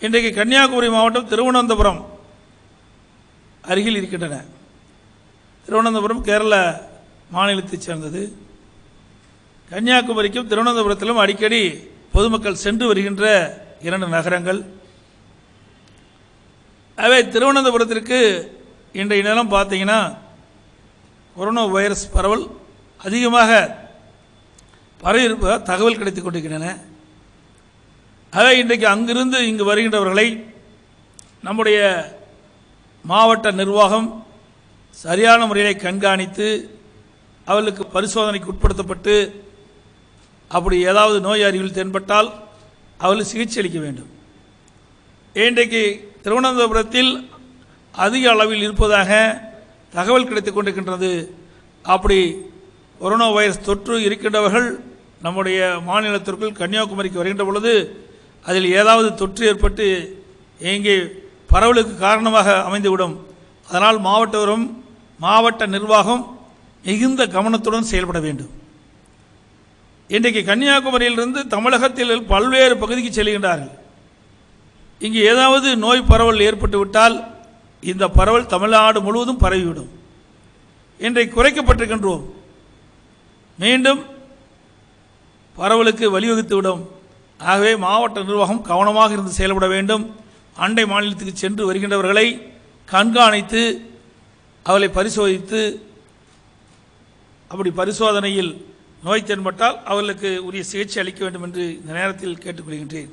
இன்றைக்கு கன்னியாகுமரி மாவட்டம் திருவனந்தபுரம் அருகில் இருக்கின்றன. திருவனந்தபுரம் கேரள மாநிலத்தைச் சேர்ந்தது. கன்னியாகுமரிக்கும் திருவனந்தபுரத்திலும் அடிக்கடி பொதுமக்கள் சென்று வருகின்ற இரண்டு நகரங்கள். அவை திருவனந்தபுரத்திற்கு இன்றைய நேரம் பார்த்தீங்கன்னா கொரோனா வைரஸ் பரவல் அதிகமாக பரவி இருப்பதாக தகவல் கிடைத்துக் கொண்டிருக்கின்றன. ஆக இன்றைக்கு அங்கிருந்து இங்கு வருகின்றவர்களை நம்முடைய மாவட்ட நிர்வாகம் சரியான முறையில் கண்காணித்து அவர்களுக்கு பரிசோதனைக்கு உட்படுத்தப்பட்டு அப்படி ஏதாவது நோய் அறிவில் தென்பட்டால் அவர்களுக்கு சிகிச்சை அளிக்க வேண்டும். இன்றைக்கு திருவனந்தபுரத்தில் அதிக அளவில் இருப்பதாக தகவல் கிடைத்துக் கொண்டிருக்கின்றது. அப்படி கொரோனா வைரஸ் தொற்று இருக்கின்றவர்கள் நம்முடைய மாநிலத்திற்குள் கன்னியாகுமரிக்கு வருகின்ற பொழுது அதில் ஏதாவது தொற்று ஏற்பட்டு எங்கே பரவலுக்கு காரணமாக அமைந்துவிடும். அதனால் மாவட்டவரும் மாவட்ட நிர்வாகம் மிகுந்த கவனத்துடன் செயல்பட வேண்டும். இன்றைக்கு கன்னியாகுமரியிலிருந்து தமிழகத்தில் பல்வேறு பகுதிக்கு செல்கின்றார்கள். இங்கு ஏதாவது நோய் பரவல் ஏற்பட்டுவிட்டால் இந்த பரவல் தமிழ்நாடு முழுவதும் பரவிவிடும். இன்றைக்கு குறைக்கப்பட்டிருக்கின்றோம். மீண்டும் பரவலுக்கு வழிவகுத்துவிடும். ஆகவே மாவட்ட நிர்வாகம் கவனமாக இருந்து செயல்பட வேண்டும். அண்டை மாநிலத்துக்கு சென்று வருகின்றவர்களை கண்காணித்து அவளை பரிசோதித்து அப்படி பரிசோதனையில் நோய் தென்பட்டால் அவர்களுக்கு உரிய சிகிச்சை அளிக்க வேண்டும் என்று இந்த நேரத்தில் கேட்டுக்கொள்கின்றேன்.